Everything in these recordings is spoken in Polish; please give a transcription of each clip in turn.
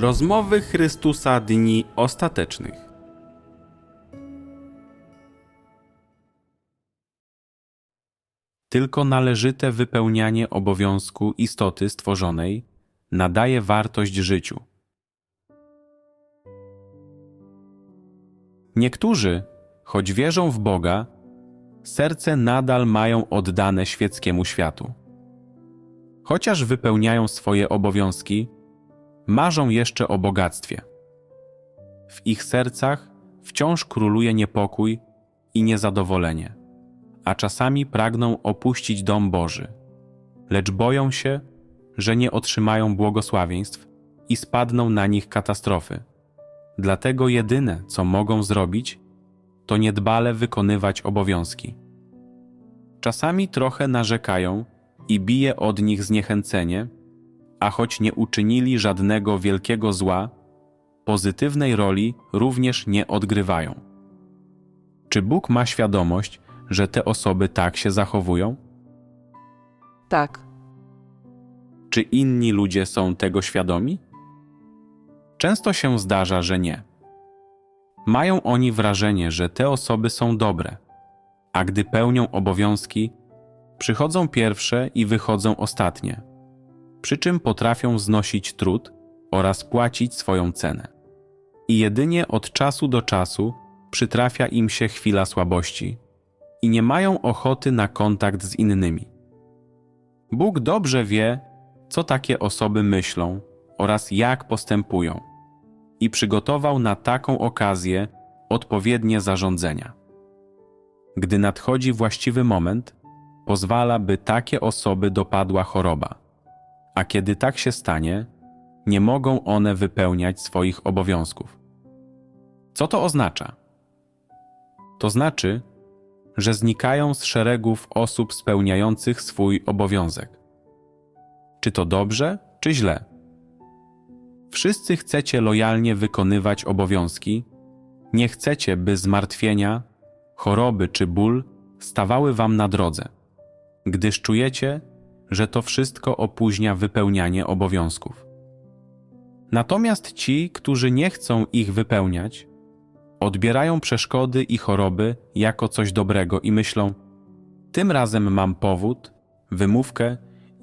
Rozmowy Chrystusa Dni Ostatecznych. Tylko należyte wypełnianie obowiązku istoty stworzonej nadaje wartość życiu. Niektórzy, choć wierzą w Boga, serce nadal mają oddane świeckiemu światu. Chociaż wypełniają swoje obowiązki, marzą jeszcze o bogactwie. W ich sercach wciąż króluje niepokój i niezadowolenie, a czasami pragną opuścić dom Boży, lecz boją się, że nie otrzymają błogosławieństw i spadną na nich katastrofy. Dlatego jedyne, co mogą zrobić, to niedbale wykonywać obowiązki. Czasami trochę narzekają i bije od nich zniechęcenie, a choć nie uczynili żadnego wielkiego zła, pozytywnej roli również nie odgrywają. Czy Bóg ma świadomość, że te osoby tak się zachowują? Tak, Czy inni ludzie są tego świadomi? Często się zdarza, że nie. Mają oni wrażenie, że te osoby są dobre, a gdy pełnią obowiązki, przychodzą pierwsze i wychodzą ostatnie, przy czym potrafią znosić trud oraz płacić swoją cenę. I jedynie od czasu do czasu przytrafia im się chwila słabości i nie mają ochoty na kontakt z innymi. Bóg dobrze wie, co takie osoby myślą oraz jak postępują, i przygotował na taką okazję odpowiednie zarządzenia. Gdy nadchodzi właściwy moment, pozwala, by takie osoby dopadła choroba, a kiedy tak się stanie, nie mogą one wypełniać swoich obowiązków. Co to oznacza? To znaczy, że znikają z szeregów osób spełniających swój obowiązek. Czy to dobrze, czy źle? Wszyscy chcecie lojalnie wykonywać obowiązki, nie chcecie, by zmartwienia, choroby czy ból stawały wam na drodze, gdyż czujecie, że to wszystko opóźnia wypełnianie obowiązków. Natomiast ci, którzy nie chcą ich wypełniać, odbierają przeszkody i choroby jako coś dobrego i myślą: Tym razem mam powód, wymówkę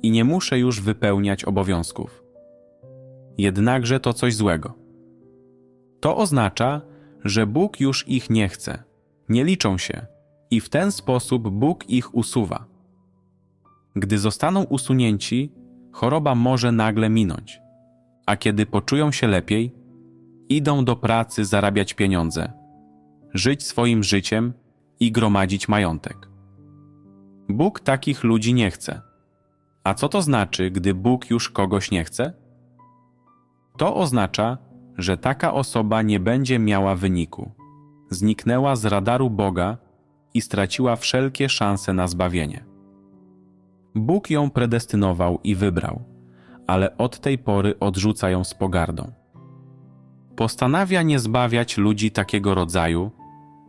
i nie muszę już wypełniać obowiązków. Jednakże to coś złego. To oznacza, że Bóg już ich nie chce, nie liczą się i w ten sposób Bóg ich usuwa. Gdy zostaną usunięci, choroba może nagle minąć, a kiedy poczują się lepiej, idą do pracy zarabiać pieniądze, żyć swoim życiem i gromadzić majątek. Bóg takich ludzi nie chce. A co to znaczy, gdy Bóg już kogoś nie chce? To oznacza, że taka osoba nie będzie miała wyniku, zniknęła z radaru Boga i straciła wszelkie szanse na zbawienie. Bóg ją predestynował i wybrał, ale od tej pory odrzuca ją z pogardą. Postanawia nie zbawiać ludzi takiego rodzaju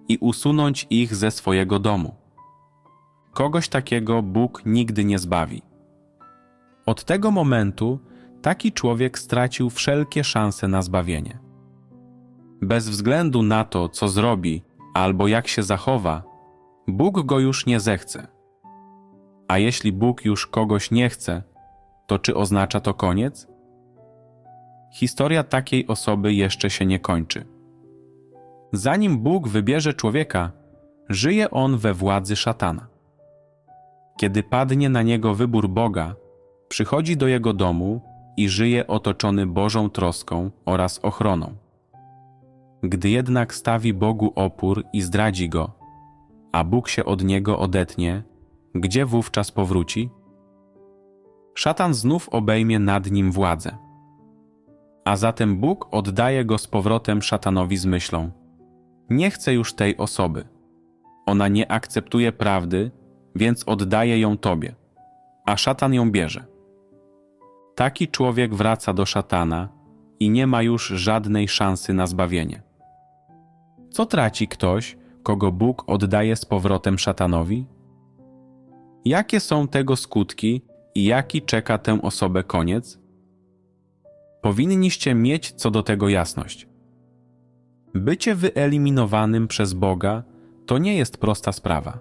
i usunąć ich ze swojego domu. Kogoś takiego Bóg nigdy nie zbawi. Od tego momentu taki człowiek stracił wszelkie szanse na zbawienie. Bez względu na to, co zrobi albo jak się zachowa, Bóg go już nie zechce. A jeśli Bóg już kogoś nie chce, to czy oznacza to koniec? Historia takiej osoby jeszcze się nie kończy. Zanim Bóg wybierze człowieka, żyje on we władzy szatana. Kiedy padnie na niego wybór Boga, przychodzi do jego domu i żyje otoczony Bożą troską oraz ochroną. Gdy jednak stawi Bogu opór i zdradzi go, a Bóg się od niego odetnie, gdzie wówczas powróci? Szatan znów obejmie nad nim władzę. A zatem Bóg oddaje go z powrotem szatanowi z myślą: Nie chcę już tej osoby. Ona nie akceptuje prawdy, więc oddaje ją tobie, a szatan ją bierze. Taki człowiek wraca do szatana i nie ma już żadnej szansy na zbawienie. Co traci ktoś, kogo Bóg oddaje z powrotem szatanowi? Jakie są tego skutki i jaki czeka tę osobę koniec? Powinniście mieć co do tego jasność. Bycie wyeliminowanym przez Boga to nie jest prosta sprawa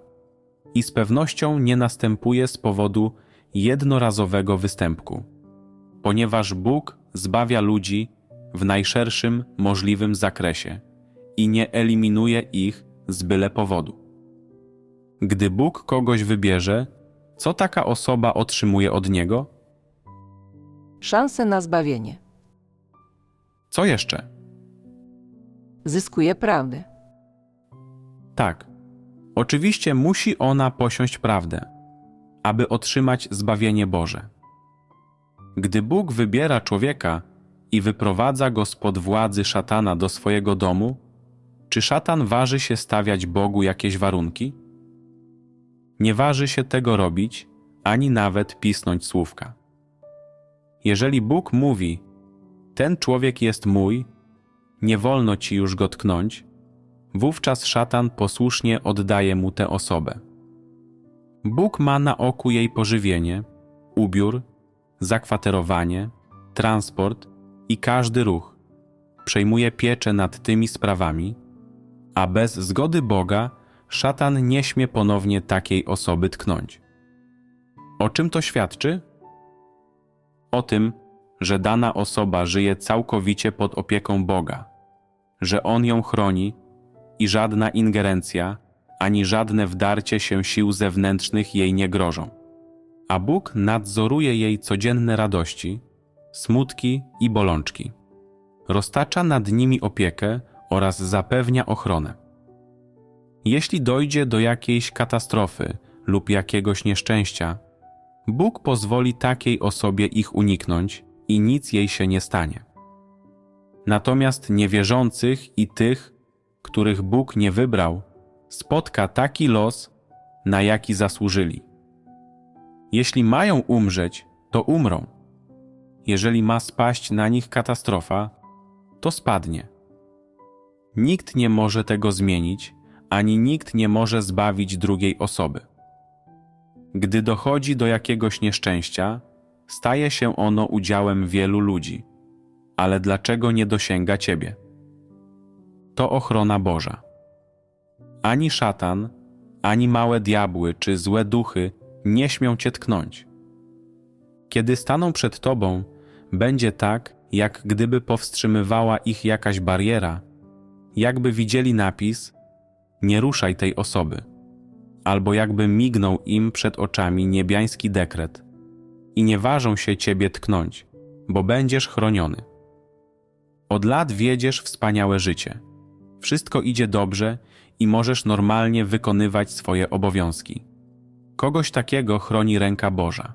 i z pewnością nie następuje z powodu jednorazowego występku, ponieważ Bóg zbawia ludzi w najszerszym możliwym zakresie i nie eliminuje ich z byle powodu. Gdy Bóg kogoś wybierze, co taka osoba otrzymuje od Niego? Szansę na zbawienie. Co jeszcze? Zyskuje prawdę. Tak, oczywiście musi ona posiąść prawdę, aby otrzymać zbawienie Boże. Gdy Bóg wybiera człowieka i wyprowadza go spod władzy szatana do swojego domu, czy szatan waży się stawiać Bogu jakieś warunki? Nie waży się tego robić, ani nawet pisnąć słówka. Jeżeli Bóg mówi: Ten człowiek jest mój, nie wolno ci już go tknąć, wówczas szatan posłusznie oddaje mu tę osobę. Bóg ma na oku jej pożywienie, ubiór, zakwaterowanie, transport i każdy ruch. Przejmuje pieczę nad tymi sprawami, a bez zgody Boga szatan nie śmie ponownie takiej osoby tknąć. O czym to świadczy? O tym, że dana osoba żyje całkowicie pod opieką Boga, że On ją chroni i żadna ingerencja ani żadne wdarcie się sił zewnętrznych jej nie grożą. A Bóg nadzoruje jej codzienne radości, smutki i bolączki. Roztacza nad nimi opiekę oraz zapewnia ochronę. Jeśli dojdzie do jakiejś katastrofy lub jakiegoś nieszczęścia, Bóg pozwoli takiej osobie ich uniknąć i nic jej się nie stanie. Natomiast niewierzących i tych, których Bóg nie wybrał, spotka taki los, na jaki zasłużyli. Jeśli mają umrzeć, to umrą. Jeżeli ma spaść na nich katastrofa, to spadnie. Nikt nie może tego zmienić, ani nikt nie może zbawić drugiej osoby. Gdy dochodzi do jakiegoś nieszczęścia, staje się ono udziałem wielu ludzi. Ale dlaczego nie dosięga ciebie? To ochrona Boża. Ani szatan, ani małe diabły czy złe duchy nie śmią cię tknąć. Kiedy staną przed tobą, będzie tak, jak gdyby powstrzymywała ich jakaś bariera, jakby widzieli napis: Nie ruszaj tej osoby, albo jakby mignął im przed oczami niebiański dekret i nie ważą się ciebie tknąć, bo będziesz chroniony. Od lat wiedziesz wspaniałe życie. Wszystko idzie dobrze i możesz normalnie wykonywać swoje obowiązki. Kogoś takiego chroni ręka Boża.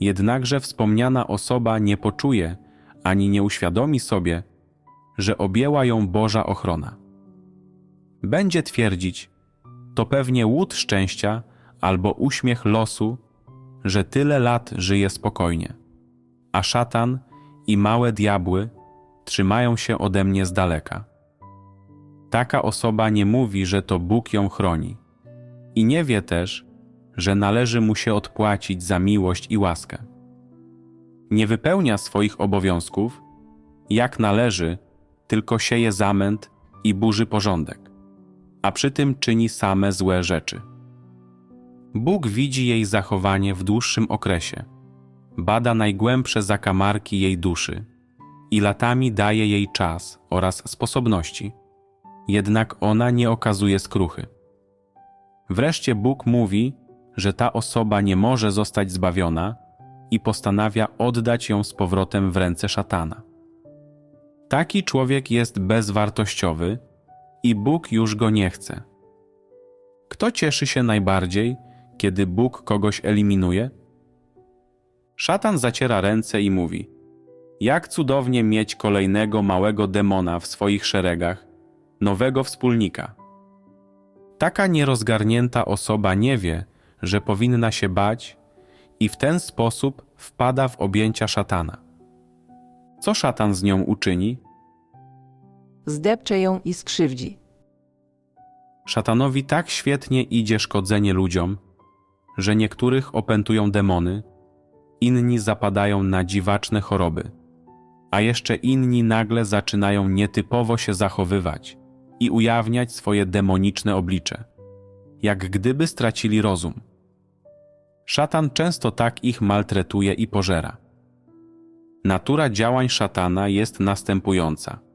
Jednakże wspomniana osoba nie poczuje ani nie uświadomi sobie, że objęła ją Boża ochrona. Będzie twierdzić, to pewnie łód szczęścia albo uśmiech losu, że tyle lat żyje spokojnie, a szatan i małe diabły trzymają się ode mnie z daleka. Taka osoba nie mówi, że to Bóg ją chroni i nie wie też, że należy mu się odpłacić za miłość i łaskę. Nie wypełnia swoich obowiązków, jak należy, tylko sieje zamęt i burzy porządek, a przy tym czyni same złe rzeczy. Bóg widzi jej zachowanie w dłuższym okresie, bada najgłębsze zakamarki jej duszy i latami daje jej czas oraz sposobności, jednak ona nie okazuje skruchy. Wreszcie Bóg mówi, że ta osoba nie może zostać zbawiona i postanawia oddać ją z powrotem w ręce szatana. Taki człowiek jest bezwartościowy i Bóg już go nie chce. Kto cieszy się najbardziej, kiedy Bóg kogoś eliminuje? Szatan zaciera ręce i mówi: Jak cudownie mieć kolejnego małego demona w swoich szeregach, nowego wspólnika. Taka nierozgarnięta osoba nie wie, że powinna się bać i w ten sposób wpada w objęcia szatana. Co szatan z nią uczyni? Zdepcze ją i skrzywdzi. Szatanowi tak świetnie idzie szkodzenie ludziom, że niektórych opętują demony, inni zapadają na dziwaczne choroby, a jeszcze inni nagle zaczynają nietypowo się zachowywać i ujawniać swoje demoniczne oblicze, jak gdyby stracili rozum. Szatan często tak ich maltretuje i pożera. Natura działań szatana jest następująca.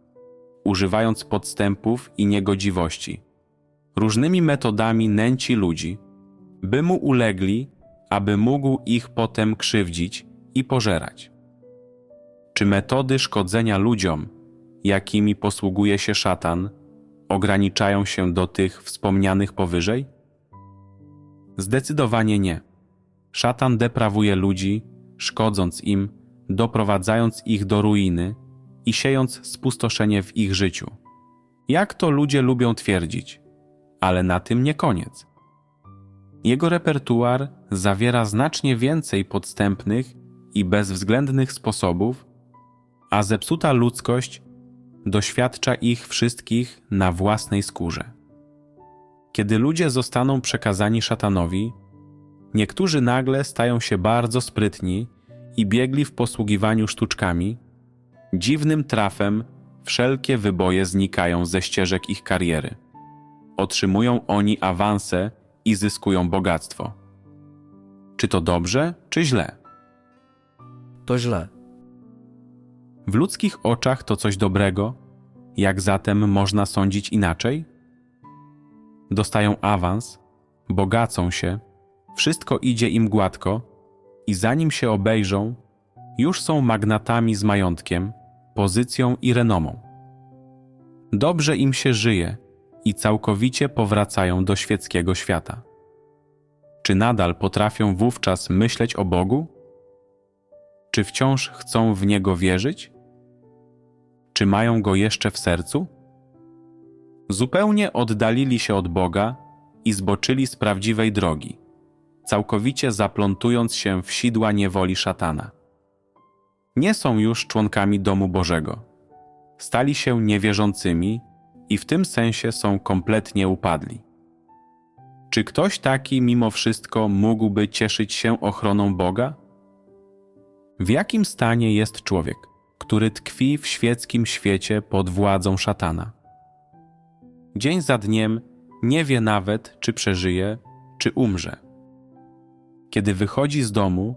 Używając podstępów i niegodziwości, różnymi metodami nęci ludzi, by mu ulegli, aby mógł ich potem krzywdzić i pożerać. Czy metody szkodzenia ludziom, jakimi posługuje się szatan, ograniczają się do tych wspomnianych powyżej? Zdecydowanie nie. Szatan deprawuje ludzi, szkodząc im, doprowadzając ich do ruiny i siejąc spustoszenie w ich życiu. Jak to ludzie lubią twierdzić, ale na tym nie koniec. Jego repertuar zawiera znacznie więcej podstępnych i bezwzględnych sposobów, a zepsuta ludzkość doświadcza ich wszystkich na własnej skórze. Kiedy ludzie zostaną przekazani szatanowi, niektórzy nagle stają się bardzo sprytni i biegli w posługiwaniu sztuczkami, dziwnym trafem wszelkie wyboje znikają ze ścieżek ich kariery. Otrzymują oni awanse i zyskują bogactwo. Czy to dobrze, czy źle? To źle. W ludzkich oczach to coś dobrego, jak zatem można sądzić inaczej? Dostają awans, bogacą się, wszystko idzie im gładko i zanim się obejrzą, już są magnatami z majątkiem, pozycją i renomą. Dobrze im się żyje i całkowicie powracają do świeckiego świata. Czy nadal potrafią wówczas myśleć o Bogu? Czy wciąż chcą w Niego wierzyć? Czy mają Go jeszcze w sercu? Zupełnie oddalili się od Boga i zboczyli z prawdziwej drogi, całkowicie zaplątując się w sidła niewoli szatana. Nie są już członkami domu Bożego. Stali się niewierzącymi i w tym sensie są kompletnie upadli. Czy ktoś taki mimo wszystko mógłby cieszyć się ochroną Boga? W jakim stanie jest człowiek, który tkwi w świeckim świecie pod władzą szatana? Dzień za dniem nie wie nawet, czy przeżyje, czy umrze. Kiedy wychodzi z domu,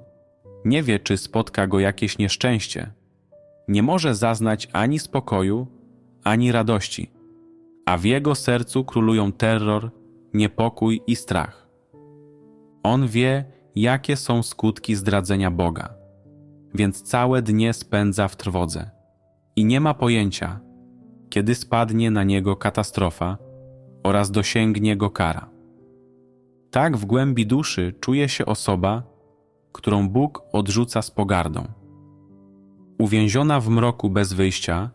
nie wie, czy spotka go jakieś nieszczęście. Nie może zaznać ani spokoju, ani radości, a w jego sercu królują terror, niepokój i strach. On wie, jakie są skutki zdradzenia Boga, więc całe dnie spędza w trwodze i nie ma pojęcia, kiedy spadnie na niego katastrofa oraz dosięgnie go kara. Tak w głębi duszy czuje się osoba, którą Bóg odrzuca z pogardą. Uwięziona w mroku bez wyjścia,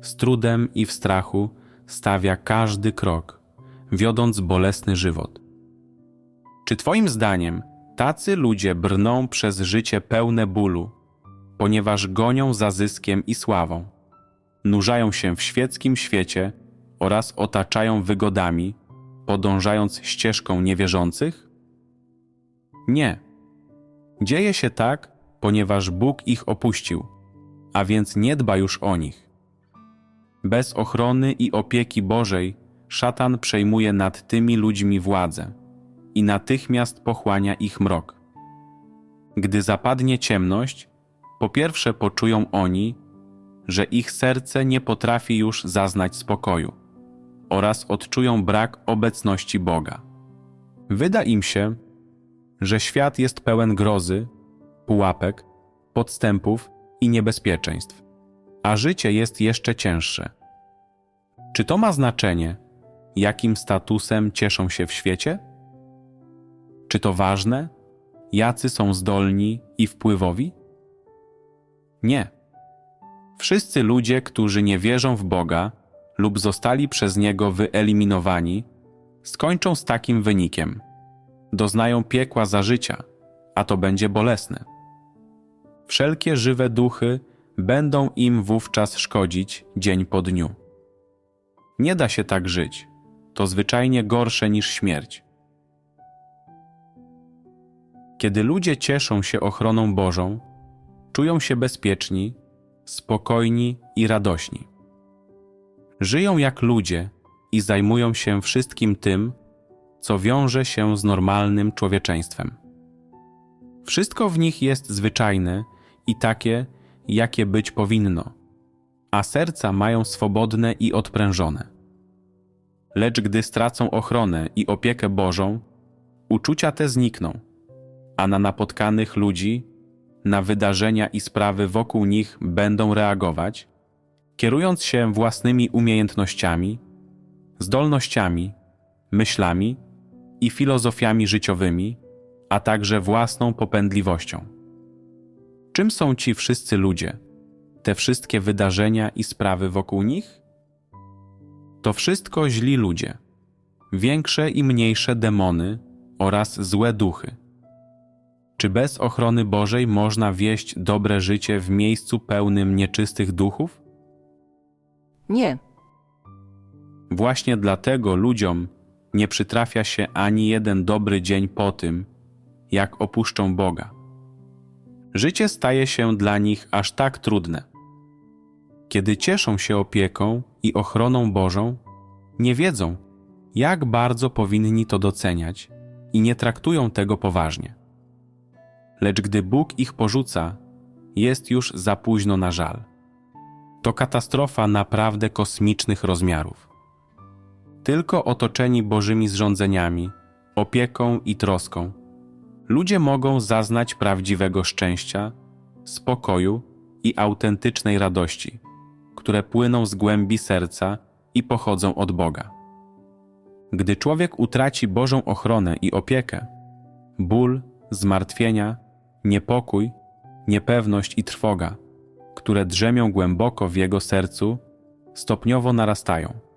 z trudem i w strachu stawia każdy krok, wiodąc bolesny żywot. Czy Twoim zdaniem tacy ludzie brną przez życie pełne bólu, ponieważ gonią za zyskiem i sławą, nurzają się w świeckim świecie oraz otaczają wygodami, podążając ścieżką niewierzących? Nie. Dzieje się tak, ponieważ Bóg ich opuścił, a więc nie dba już o nich. Bez ochrony i opieki Bożej szatan przejmuje nad tymi ludźmi władzę i natychmiast pochłania ich mrok. Gdy zapadnie ciemność, po pierwsze poczują oni, że ich serce nie potrafi już zaznać spokoju oraz odczują brak obecności Boga. Wyda im się, że świat jest pełen grozy, pułapek, podstępów i niebezpieczeństw, a życie jest jeszcze cięższe. Czy to ma znaczenie, jakim statusem cieszą się w świecie? Czy to ważne, jacy są zdolni i wpływowi? Nie. Wszyscy ludzie, którzy nie wierzą w Boga lub zostali przez Niego wyeliminowani, skończą z takim wynikiem. Doznają piekła za życia, a to będzie bolesne. Wszelkie żywe duchy będą im wówczas szkodzić dzień po dniu. Nie da się tak żyć. To zwyczajnie gorsze niż śmierć. Kiedy ludzie cieszą się ochroną Bożą, czują się bezpieczni, spokojni i radośni. Żyją jak ludzie i zajmują się wszystkim tym, co wiąże się z normalnym człowieczeństwem. Wszystko w nich jest zwyczajne i takie, jakie być powinno, a serca mają swobodne i odprężone. Lecz gdy stracą ochronę i opiekę Bożą, uczucia te znikną, a na napotkanych ludzi, na wydarzenia i sprawy wokół nich będą reagować, kierując się własnymi umiejętnościami, zdolnościami, myślami i filozofiami życiowymi, a także własną popędliwością. Czym są ci wszyscy ludzie, te wszystkie wydarzenia i sprawy wokół nich? To wszystko źli ludzie, większe i mniejsze demony oraz złe duchy. Czy bez ochrony Bożej można wieść dobre życie w miejscu pełnym nieczystych duchów? Nie, Właśnie dlatego ludziom nie przytrafia się ani jeden dobry dzień po tym, jak opuszczą Boga. Życie staje się dla nich aż tak trudne. Kiedy cieszą się opieką i ochroną Bożą, nie wiedzą, jak bardzo powinni to doceniać i nie traktują tego poważnie. Lecz gdy Bóg ich porzuca, jest już za późno na żal. To katastrofa naprawdę kosmicznych rozmiarów. Tylko otoczeni Bożymi zrządzeniami, opieką i troską, ludzie mogą zaznać prawdziwego szczęścia, spokoju i autentycznej radości, które płyną z głębi serca i pochodzą od Boga. Gdy człowiek utraci Bożą ochronę i opiekę, ból, zmartwienia, niepokój, niepewność i trwoga, które drzemią głęboko w jego sercu, stopniowo narastają.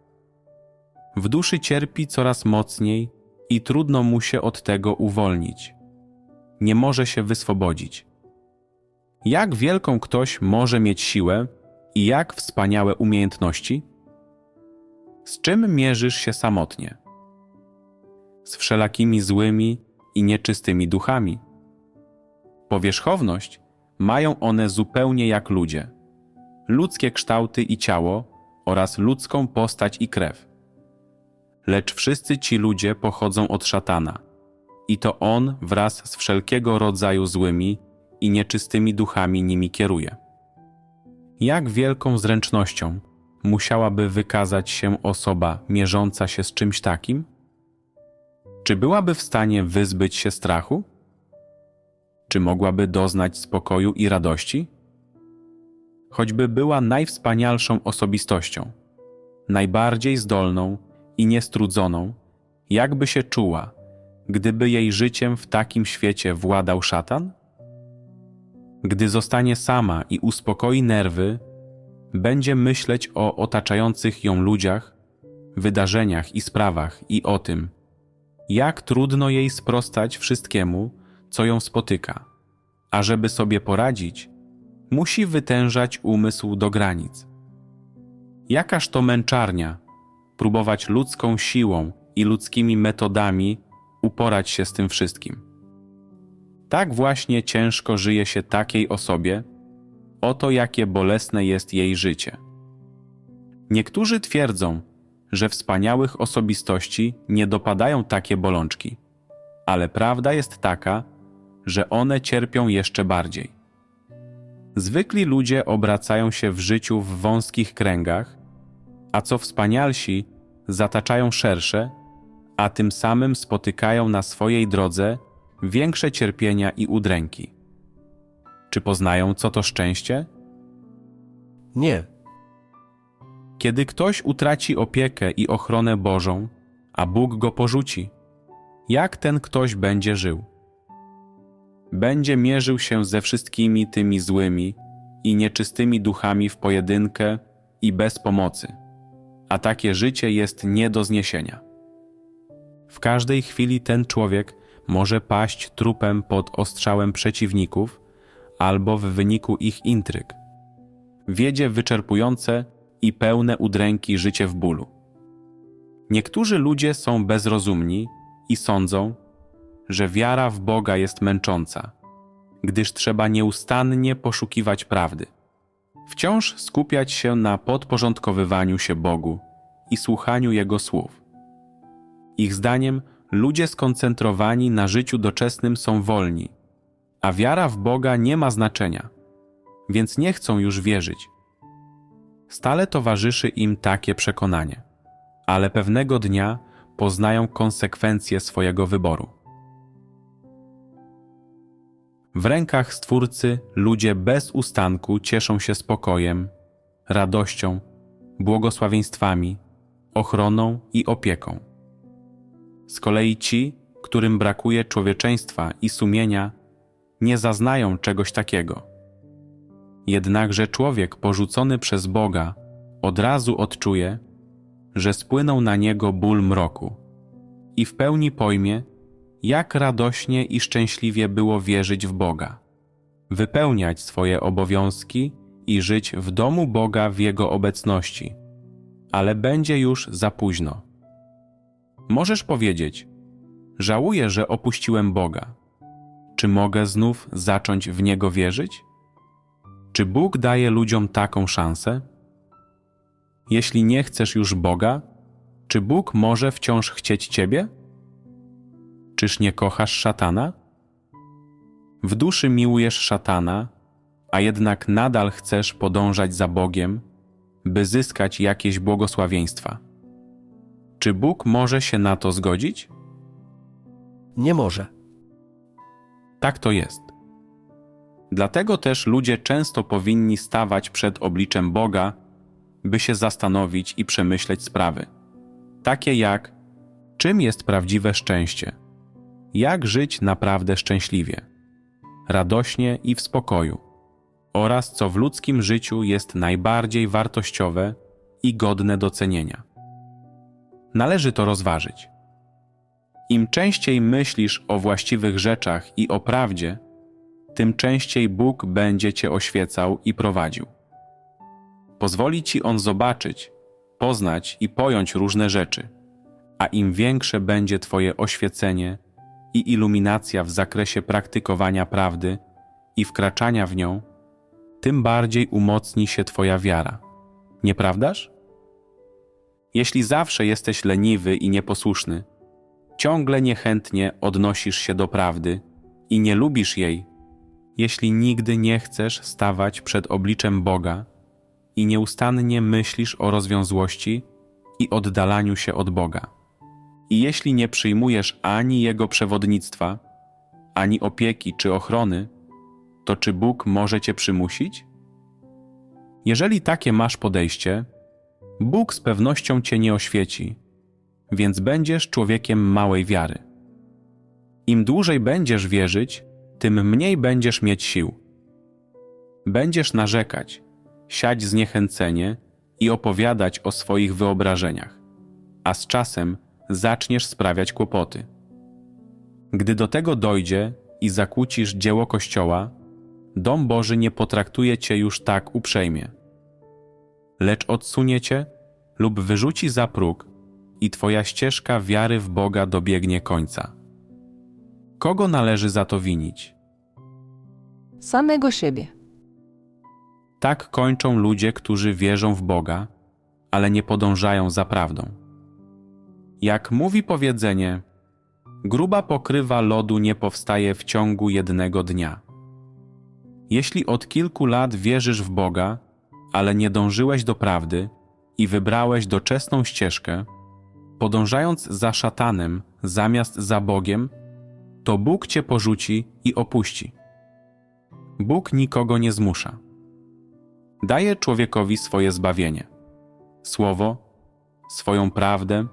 W duszy cierpi coraz mocniej i trudno mu się od tego uwolnić. Nie może się wyswobodzić. Jak wielką ktoś może mieć siłę i jak wspaniałe umiejętności? Z czym mierzysz się samotnie? Z wszelakimi złymi i nieczystymi duchami. Powierzchowność mają one zupełnie jak ludzie. Ludzkie kształty i ciało oraz ludzką postać i krew. Lecz wszyscy ci ludzie pochodzą od szatana, i to on wraz z wszelkiego rodzaju złymi i nieczystymi duchami nimi kieruje. Jak wielką zręcznością musiałaby wykazać się osoba mierząca się z czymś takim? Czy byłaby w stanie wyzbyć się strachu? Czy mogłaby doznać spokoju i radości? Choćby była najwspanialszą osobistością, najbardziej zdolną i niestrudzoną, jakby się czuła, gdyby jej życiem w takim świecie władał szatan? Gdy zostanie sama i uspokoi nerwy, będzie myśleć o otaczających ją ludziach, wydarzeniach i sprawach i o tym, jak trudno jej sprostać wszystkiemu, co ją spotyka, a żeby sobie poradzić, musi wytężać umysł do granic. Jakaż to męczarnia próbować ludzką siłą i ludzkimi metodami uporać się z tym wszystkim. Tak właśnie ciężko żyje się takiej osobie, oto jakie bolesne jest jej życie. Niektórzy twierdzą, że wspaniałych osobistości nie dopadają takie bolączki, ale prawda jest taka, że one cierpią jeszcze bardziej. Zwykli ludzie obracają się w życiu w wąskich kręgach, a co wspanialsi, zataczają szersze, a tym samym spotykają na swojej drodze większe cierpienia i udręki. Czy poznają, co to szczęście? Nie, Kiedy ktoś utraci opiekę i ochronę Bożą, a Bóg go porzuci, jak ten ktoś będzie żył? Będzie mierzył się ze wszystkimi tymi złymi i nieczystymi duchami w pojedynkę i bez pomocy, a takie życie jest nie do zniesienia. W każdej chwili ten człowiek może paść trupem pod ostrzałem przeciwników albo w wyniku ich intryg. Wiedzie wyczerpujące i pełne udręki życie w bólu. Niektórzy ludzie są bezrozumni i sądzą, że wiara w Boga jest męcząca, gdyż trzeba nieustannie poszukiwać prawdy. Wciąż skupiać się na podporządkowywaniu się Bogu i słuchaniu Jego słów. Ich zdaniem ludzie skoncentrowani na życiu doczesnym są wolni, a wiara w Boga nie ma znaczenia, więc nie chcą już wierzyć. Stale towarzyszy im takie przekonanie, ale pewnego dnia poznają konsekwencje swojego wyboru. W rękach Stwórcy ludzie bez ustanku cieszą się spokojem, radością, błogosławieństwami, ochroną i opieką. Z kolei ci, którym brakuje człowieczeństwa i sumienia, nie zaznają czegoś takiego. Jednakże człowiek porzucony przez Boga od razu odczuje, że spłynął na niego ból mroku i w pełni pojmie, jak radośnie i szczęśliwie było wierzyć w Boga, wypełniać swoje obowiązki i żyć w domu Boga w Jego obecności, ale będzie już za późno. Możesz powiedzieć: Żałuję, że opuściłem Boga. Czy mogę znów zacząć w Niego wierzyć? Czy Bóg daje ludziom taką szansę? Jeśli nie chcesz już Boga, czy Bóg może wciąż chcieć Ciebie? Czyż nie kochasz szatana? W duszy miłujesz szatana, a jednak nadal chcesz podążać za Bogiem, by zyskać jakieś błogosławieństwa. Czy Bóg może się na to zgodzić? Nie może. Tak to jest. Dlatego też ludzie często powinni stawać przed obliczem Boga, by się zastanowić i przemyśleć sprawy. Takie jak: czym jest prawdziwe szczęście? Jak żyć naprawdę szczęśliwie, radośnie i w spokoju, oraz co w ludzkim życiu jest najbardziej wartościowe i godne docenienia. Należy to rozważyć. Im częściej myślisz o właściwych rzeczach i o prawdzie, tym częściej Bóg będzie Cię oświecał i prowadził. Pozwoli Ci On zobaczyć, poznać i pojąć różne rzeczy, a im większe będzie Twoje oświecenie i iluminacja w zakresie praktykowania prawdy i wkraczania w nią, tym bardziej umocni się Twoja wiara. Nieprawdaż? Jeśli zawsze jesteś leniwy i nieposłuszny, ciągle niechętnie odnosisz się do prawdy i nie lubisz jej, jeśli nigdy nie chcesz stawać przed obliczem Boga i nieustannie myślisz o rozwiązłości i oddalaniu się od Boga. I jeśli nie przyjmujesz ani Jego przewodnictwa, ani opieki czy ochrony, to czy Bóg może Cię przymusić? Jeżeli takie masz podejście, Bóg z pewnością Cię nie oświeci, więc będziesz człowiekiem małej wiary. Im dłużej będziesz wierzyć, tym mniej będziesz mieć sił. Będziesz narzekać, siać zniechęcenie i opowiadać o swoich wyobrażeniach, a z czasem zaczniesz sprawiać kłopoty. Gdy do tego dojdzie i zakłócisz dzieło Kościoła, dom Boży nie potraktuje cię już tak uprzejmie, lecz odsunie cię lub wyrzuci za próg i twoja ścieżka wiary w Boga dobiegnie końca. Kogo należy za to winić? Samego siebie. Tak kończą ludzie, którzy wierzą w Boga, ale nie podążają za prawdą. Jak mówi powiedzenie, gruba pokrywa lodu nie powstaje w ciągu jednego dnia. Jeśli od kilku lat wierzysz w Boga, ale nie dążyłeś do prawdy i wybrałeś doczesną ścieżkę, podążając za szatanem zamiast za Bogiem, to Bóg cię porzuci i opuści. Bóg nikogo nie zmusza. Daje człowiekowi swoje zbawienie, słowo, swoją prawdę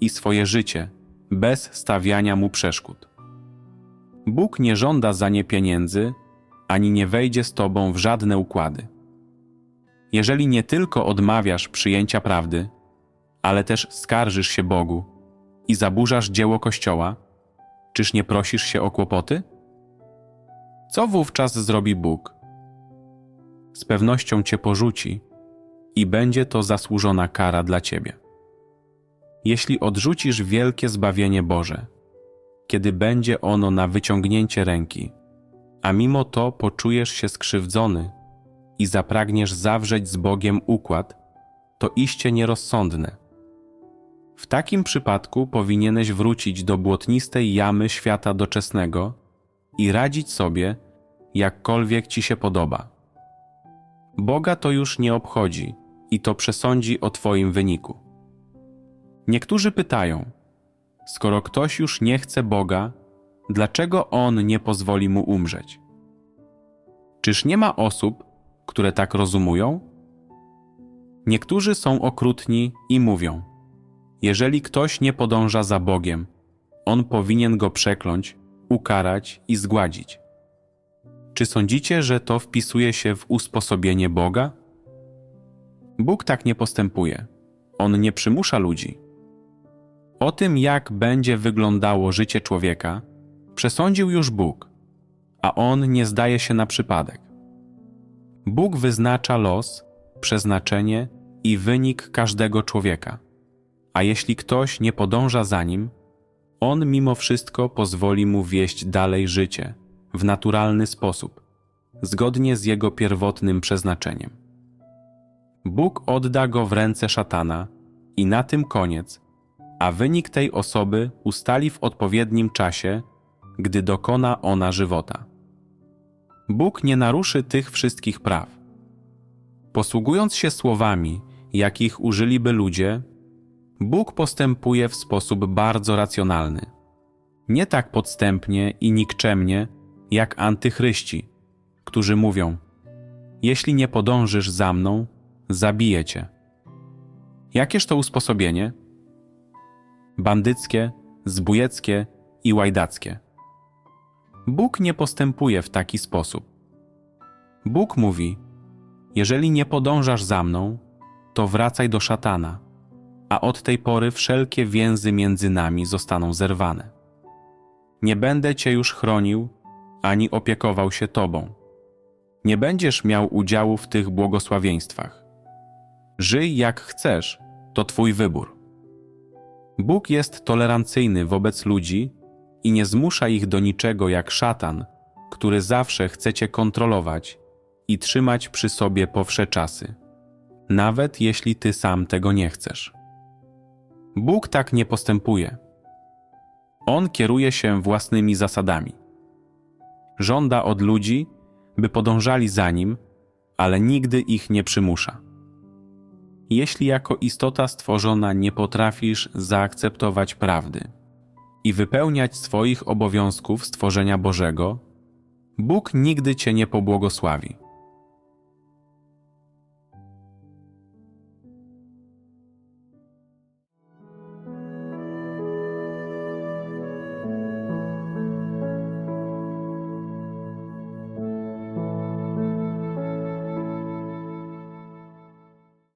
i swoje życie bez stawiania mu przeszkód. Bóg nie żąda za nie pieniędzy, ani nie wejdzie z tobą w żadne układy. Jeżeli nie tylko odmawiasz przyjęcia prawdy, ale też skarżysz się Bogu i zaburzasz dzieło Kościoła, czyż nie prosisz się o kłopoty? Co wówczas zrobi Bóg? Z pewnością cię porzuci i będzie to zasłużona kara dla ciebie. Jeśli odrzucisz wielkie zbawienie Boże, kiedy będzie ono na wyciągnięcie ręki, a mimo to poczujesz się skrzywdzony i zapragniesz zawrzeć z Bogiem układ, to iście nierozsądne. W takim przypadku powinieneś wrócić do błotnistej jamy świata doczesnego i radzić sobie, jakkolwiek ci się podoba. Boga to już nie obchodzi i to przesądzi o Twoim wyniku. Niektórzy pytają: Skoro ktoś już nie chce Boga, dlaczego On nie pozwoli mu umrzeć? Czyż nie ma osób, które tak rozumują? Niektórzy są okrutni i mówią: Jeżeli ktoś nie podąża za Bogiem, on powinien go przekląć, ukarać i zgładzić. Czy sądzicie, że to wpisuje się w usposobienie Boga? Bóg tak nie postępuje. On nie przymusza ludzi. O tym, jak będzie wyglądało życie człowieka, przesądził już Bóg, a on nie zdaje się na przypadek. Bóg wyznacza los, przeznaczenie i wynik każdego człowieka. A jeśli ktoś nie podąża za nim, on mimo wszystko pozwoli mu wieść dalej życie w naturalny sposób, zgodnie z jego pierwotnym przeznaczeniem. Bóg odda go w ręce szatana i na tym koniec, a wynik tej osoby ustali w odpowiednim czasie, gdy dokona ona żywota. Bóg nie naruszy tych wszystkich praw. Posługując się słowami, jakich użyliby ludzie, Bóg postępuje w sposób bardzo racjonalny. Nie tak podstępnie i nikczemnie, jak antychryści, którzy mówią: Jeśli nie podążysz za mną, zabiję cię. Jakież to usposobienie? Bandyckie, zbójeckie i łajdackie. Bóg nie postępuje w taki sposób. Bóg mówi: Jeżeli nie podążasz za mną, to wracaj do szatana, a od tej pory wszelkie więzy między nami zostaną zerwane. Nie będę cię już chronił, ani opiekował się tobą. Nie będziesz miał udziału w tych błogosławieństwach. Żyj jak chcesz, to twój wybór. Bóg jest tolerancyjny wobec ludzi i nie zmusza ich do niczego jak szatan, który zawsze chce cię kontrolować i trzymać przy sobie po wsze czasy, nawet jeśli ty sam tego nie chcesz. Bóg tak nie postępuje. On kieruje się własnymi zasadami. Żąda od ludzi, by podążali za nim, ale nigdy ich nie przymusza. Jeśli jako istota stworzona nie potrafisz zaakceptować prawdy i wypełniać swoich obowiązków stworzenia Bożego, Bóg nigdy cię nie pobłogosławi.